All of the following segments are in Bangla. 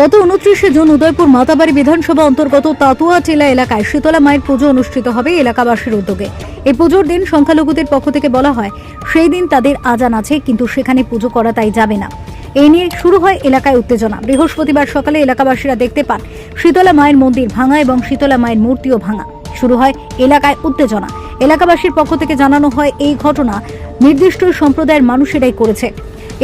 গত উনত্রিশে জুন উদয়পুর মাতাবাড়ি বিধানসভা অন্তর্গত তাতুয়া টিলা এলাকায় শীতলা মায়ের পুজো অনুষ্ঠিত হবে এলাকাবাসীর উদ্যোগে। এই পুজোর দিন সংখ্যালঘুদের পক্ষ থেকে বলা হয়, সেই দিন তাদের আজান আছে, কিন্তু সেখানে পুজো করা তাই যাবে না। এই নিয়ে শুরু হয় এলাকায় উত্তেজনা। বৃহস্পতিবার সকালে এলাকাবাসীরা দেখতে পান, শীতলা মায়ের মন্দির ভাঙা এবং শীতলা মায়ের মূর্তিও ভাঙা। শুরু হয় এলাকায় উত্তেজনা। এলাকাবাসীর পক্ষ থেকে জানানো হয়, এই ঘটনা নির্দিষ্ট সম্প্রদায়ের মানুষেরাই করেছে।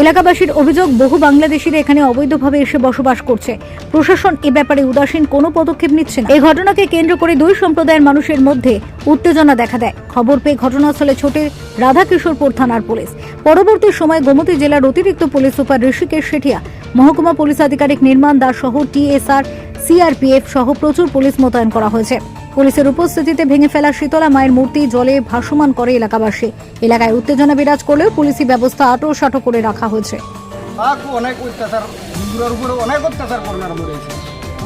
এলাকাবাসীর অভিযোগ, বহু বাংলাদেশিরা এখানে অবৈধভাবে এসে বসবাস করছে। প্রশাসন এ ব্যাপারে উদাসীন কোনো পদক্ষেপ নিচ্ছে এই ঘটনাকে কেন্দ্র করে দুই সম্প্রদায়ের মানুষের মধ্যে উত্তেজনা দেখা দেয়। খবর পেয়ে ঘটনাস্থলে ছোটে রাধাকিশোরপুর থানার পুলিশ। পরবর্তী সময় গোমতী জেলার অতিরিক্ত পুলিশ সুপার ঋষিকেশ শেঠিয়া, মহকুমা পুলিশ আধিকারিক নির্মাণ দাস সহ টিএসআর, সিআরপিএফ সহ প্রচুর পুলিশ মোতায়েন করা হয়েছে। পুলিশের উপস্থিতিতে ভেঙে ফেলা শীতলা মায়ের মূর্তি জলে ভাসমান করে এলাকাবাসী। এলাকায় উত্তেজনা বিরাজ করলেও পুলিশি ব্যবস্থা আটোসাটো করে রাখা হয়েছে। অনেক অত্যাচার হিন্দুরার অনেক অত্যাচার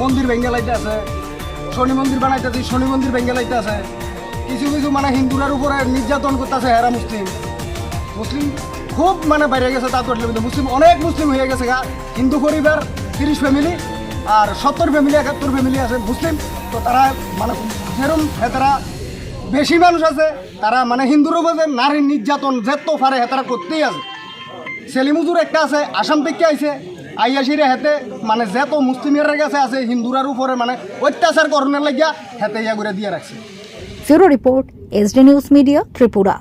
মন্দির ভেঙে লাইতে আছে, শনি মন্দির বানাইতেছে, শনি মন্দির ভেঙে লাইতে আছে। কিছু কিছু মানে হিন্দুরার উপরে নির্যাতন করতেছে হেরা মুসলিম। মুসলিম খুব মানে বাইরে গেছে তা তো মুসলিম, অনেক মুসলিম হয়ে গেছে হিন্দু পরিবার, তিরিশ ফ্যামিলি আর সত্তর ফ্যামিলি একাত্তর ফ্যামিলি আছে মুসলিম। তো তারা মানে যেরম হেতারা বেশি মানুষ আছে, তারা মানে হিন্দুর বাজে নারী নির্যাতন যে তো পারে হেতারা করতেই আছে। সেলিমুজুর একটা আছে, আসাম থেকে আইছে আইয়াসিরে হেতে মানে যে তো মুসলিমের কাছে আছে, হিন্দুরার উপরে মানে অত্যাচার করণের লাগিয়া হেতে ইয়া করে দিয়ে রাখছে। Bureau report S D news media Tripura.